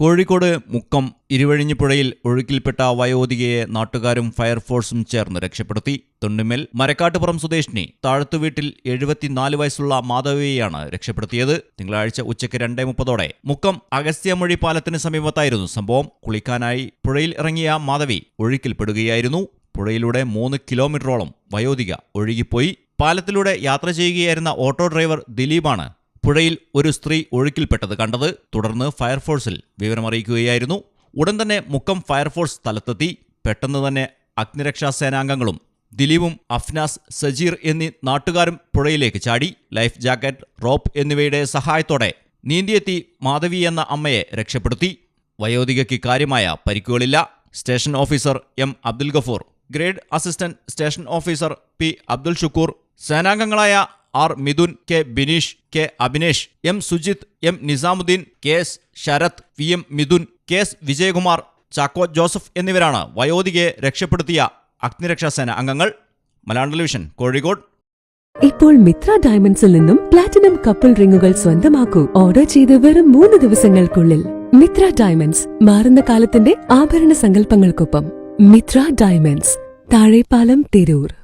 കോഴിക്കോട് മുക്കം ഇരുവഴിഞ്ഞിപ്പുഴയിൽ ഒഴുക്കിൽപ്പെട്ട വയോധികയെ നാട്ടുകാരും ഫയർഫോഴ്സും ചേർന്ന് രക്ഷപ്പെടുത്തി. തൊണ്ടുമേൽ മരക്കാട്ടുപുറം സ്വദേശിനി താഴത്തുവീട്ടിൽ എഴുപത്തിനാല് വയസ്സുള്ള മാധവിയെയാണ് രക്ഷപ്പെടുത്തിയത്. തിങ്കളാഴ്ച ഉച്ചയ്ക്ക് രണ്ടേ മുപ്പതോടെ മുക്കം അഗസ്ത്യമൊഴി പാലത്തിന് സമീപത്തായിരുന്നു സംഭവം. കുളിക്കാനായി പുഴയിൽ ഇറങ്ങിയ മാധവി ഒഴുക്കിൽപ്പെടുകയായിരുന്നു. പുഴയിലൂടെ മൂന്ന് കിലോമീറ്ററോളം വയോധിക ഒഴുകിപ്പോയി. പാലത്തിലൂടെ യാത്ര ചെയ്യുകയായിരുന്ന ഓട്ടോ ഡ്രൈവർ ദിലീപാണ് പുഴയിൽ ഒരു സ്ത്രീ ഒഴുക്കിൽപ്പെട്ടത് കണ്ടത് തുടർന്ന് ഫയർഫോഴ്സിൽ വിവരമറിയിക്കുകയായിരുന്നു. ഉടൻ തന്നെ മുക്കം ഫയർഫോഴ്സ് സ്ഥലത്തെത്തി. പെട്ടെന്ന് തന്നെ അഗ്നിരക്ഷാ സേനാംഗങ്ങളും ദിലീപും അഫ്നാസ് സജീർ എന്നീ നാട്ടുകാരും പുഴയിലേക്ക് ചാടി. ലൈഫ് ജാക്കറ്റ് റോപ്പ് എന്നിവയുടെ സഹായത്തോടെ നീന്തിയെത്തി മാധവി എന്ന അമ്മയെ രക്ഷപ്പെടുത്തി. വയോധികയ്ക്ക് കാര്യമായ പരിക്കുകളില്ല. Station officer M Abdul Gafoor grade assistant station officer P Abdul Shukoor സേനാംഗങ്ങളായ R Mithun K Bineesh K Abhinesh M Sujith M Nizamuddin K S Sarath V M Mithun K S Vijayakumar Chacko Joseph എന്നിവരാണ് വയോധികയെ രക്ഷപ്പെടുത്തിയ അഗ്നിരക്ഷാസേന അംഗങ്ങൾ. Malayalam television Kozhikode. ഇപ്പോൾ മിത്ര ഡയമണ്ട്സിൽ നിന്നും platinum couple റിങ്ങുകൾ സ്വന്തമാക്കൂ. Order ചെയ്ത് വെറും മൂന്ന് ദിവസങ്ങൾക്കുള്ളിൽ. മിത്ര ഡയമണ്ട്സ് മാറുന്ന കാലത്തിന്റെ ആഭരണ സങ്കല്പങ്ങൾക്കൊപ്പം. മിത്ര ഡയമണ്ട്സ് താഴെപ്പാലം തിരൂർ.